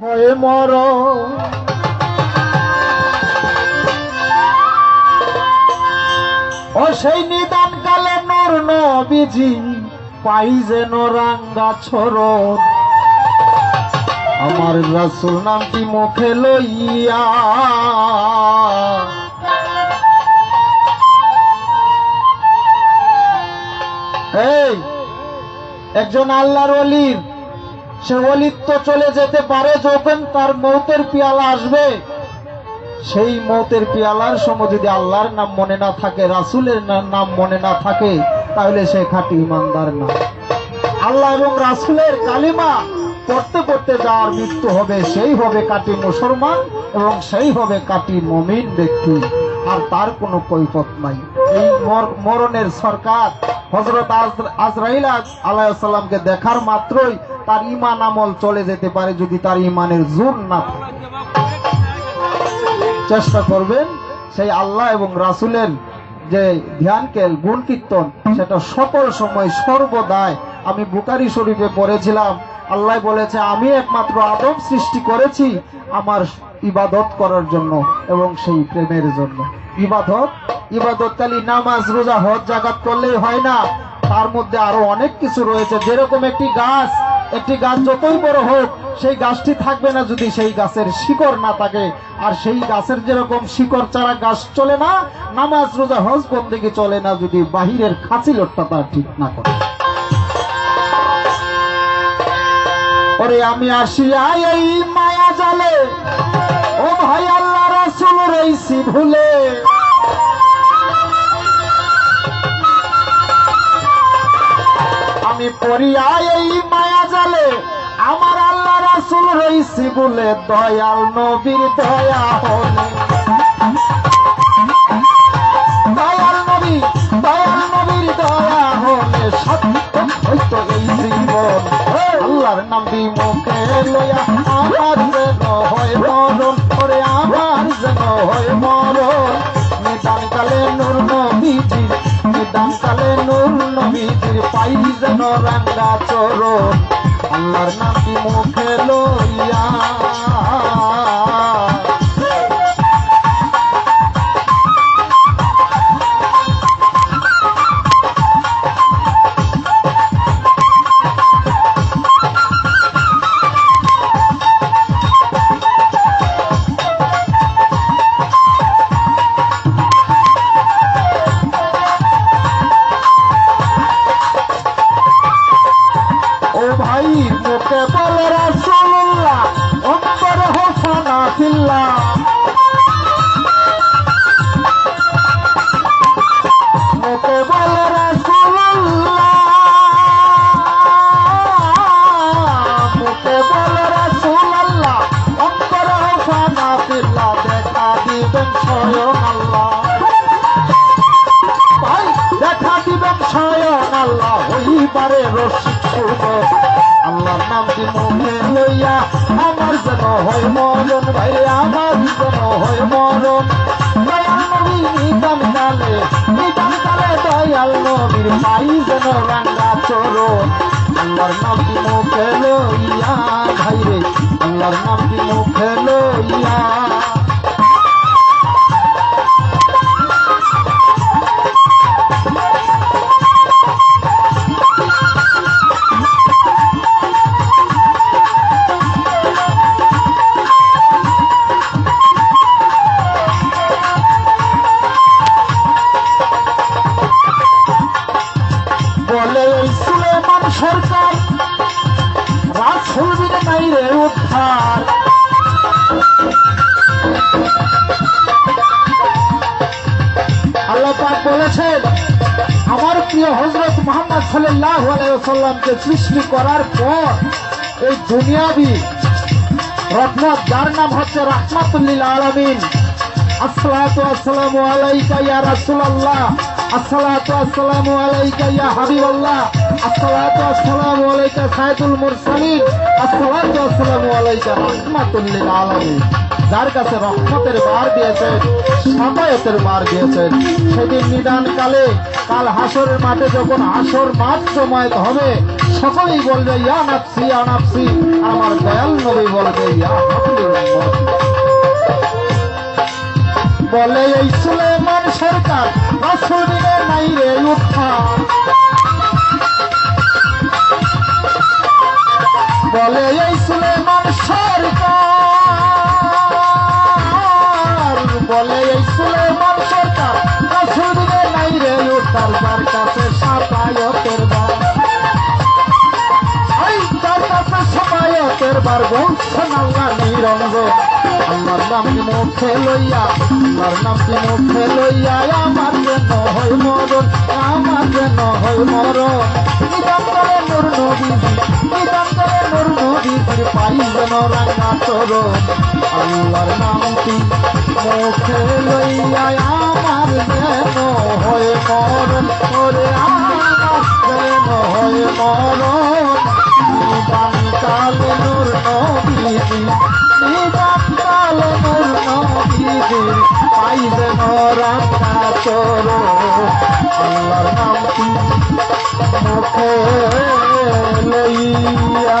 হয়ে মর ও সেই নিদান কালে নূর নবীজি পাই যে রাঙ্গা ছরণ। আমার রাসুল নামটি মুখে লইয়া এই, একজন আল্লাহর অলির সে অলিত্ব চলে যেতে পারে যখন তার মৌতের পিয়ালা আসবে। সেই মৌতের পিয়ালার সময় যদি আল্লাহর নাম মনে না থাকে, রাসুলের নাম মনে না থাকে, তাহলে সে খাঁটি ইমানদার না। আল্লাহ এবং রাসুলের কালিমা পড়তে পড়তে যার মৃত্যু হবে, সেই হবে কাটি মুসলমান এবং সেই হবে কাটি মমিন ব্যক্তি। আর তার কোনো কৈফত নাই। এই মর- মরণের সরকার হজরত আজরাইল আলাইসাল্লামকে দেখার মাত্রই তার ইমান আমল চলে যেতে পারে যদি তার ইমানের জোর না চেষ্টা করবেন সেই আল্লাহ এবং রাসুলের যে ধ্যানকেল গুণ কীর্তন সেটা সকল সময় সর্বদায় আমি বুকারি শরীফে পড়েছিলাম। আল্লাহ বলেছে, আমি একমাত্র আদম সৃষ্টি করেছি আমার ইবাদত করার জন্য এবং সেই প্রেমের জন্য। ইবাদত ইবাদত কালী নামাজ, রোজা, হজ জাগাত করলেই হয় না। তার মধ্যে আরও অনেক কিছু রয়েছে। যেরকম একটি গাছ একটি গাছ যতই বড় হোক, সেই গাছটি থাকবে না যদি সেই গাছের শিকড় না থাকে। আর সেই গাছের যেরকম শিকড় ছাড়া গাছ চলে না, নামাজ, রোজা, হজ বন্দেগি চলে না যদি বাহিরের খাঁচিলটটা তার ঠিক না করে। ওরে আমি আসিয়া এই মায়া জালে। ও ভাই আল্লাহ রসুল রইছি ভুলে আমি পড়িয়া এই মায়া রইছি বলে দয়াল নবীর দয়া হলে। দয়াল নবী, দয়াল নবীর দয়া হলে সত্য আল্লাহর নাবি মুখে লইয়া আমার যেন হয় মরণ করে আমার যেন হয় মরণ। নিদান কালে নূর নবীজি নিদান কালে নূর নবীজির পাই যেন রাঙ্গা চরণ। আল্লাহর নাম মুখে লইয়া ভাই মুখে বলে রাসূলুল্লাহ অন্তর হোসানা ফিল্লাহ মুখে বলে রাসূলুল্লাহ মুখে বলে রাসূলুল্লাহ অন্তর হোসানা ফিল্লাহ দেখা দিবেন স্বয়ং আল্লাহ। ভাই, দেখা দিবেন স্বয়ং আল্লাহ, হইবারে রসিক শুভ আল্লাহর নামটি মুখে লইয়া? আমার যেন হয় মরণ ভাই আমার যেন হয় মরণ। নিদান কালে নিদান কালে দয়াল নবীর পাই যেন রাঙ্গা চরণ। আল্লাহর নামটি মুখে লইয়া? উদ্ধার আল্লাহ পাক বলেছেন, আমার প্রিয় হজরত মোহাম্মদ সাল্লাহ আলাইসাল্লামকে সৃষ্টি করার পর এই দুনিয়াবি রহমত, যার নাম হচ্ছে রহমাতুল্লিল আলমিন। আসসালামু আলাইকা ইয়া রাসূলুল্লাহ, আসসালাতু আসসালামু আলাইকা ইয়া হাবিবাল্লাহ। আসসালাতু যার কাছে রহমতের বার দিয়েছেন সাফায়তের বার দিয়েছেন, সেদিন নিদান কালে কাল হাসরের মাঠে যখন হাসর মাঠ জমায়েত হবে, সকলেই বলবে, ইয়া নাফসি, ইয়া আমার দয়াল নবী বলবে বলে, এই সুলেমান সরকার রাসূল নাই রে উত্থান বলে, এই সুলেমান সরকার। বলে, এই সুলেমান সরকার দিনে নাই রে উত্থান যার কাছে সাতায়তের বার। যার কাছে সাতায়তের বার, বলছেন আল্লাহ নিরঞ্জন আল্লাহর নাম মুখে লইয়া, আল্লাহর নাম মুখে লইয়া, আমার যেন হয় মরণ, আমার যেন হয় মরণ। রাঙা চরণ আল্লাহর নামটি মুখে লইয়া আমার যেন হয়ে মরণ করে আমার যেন হয়ে মরণ। লইয়া।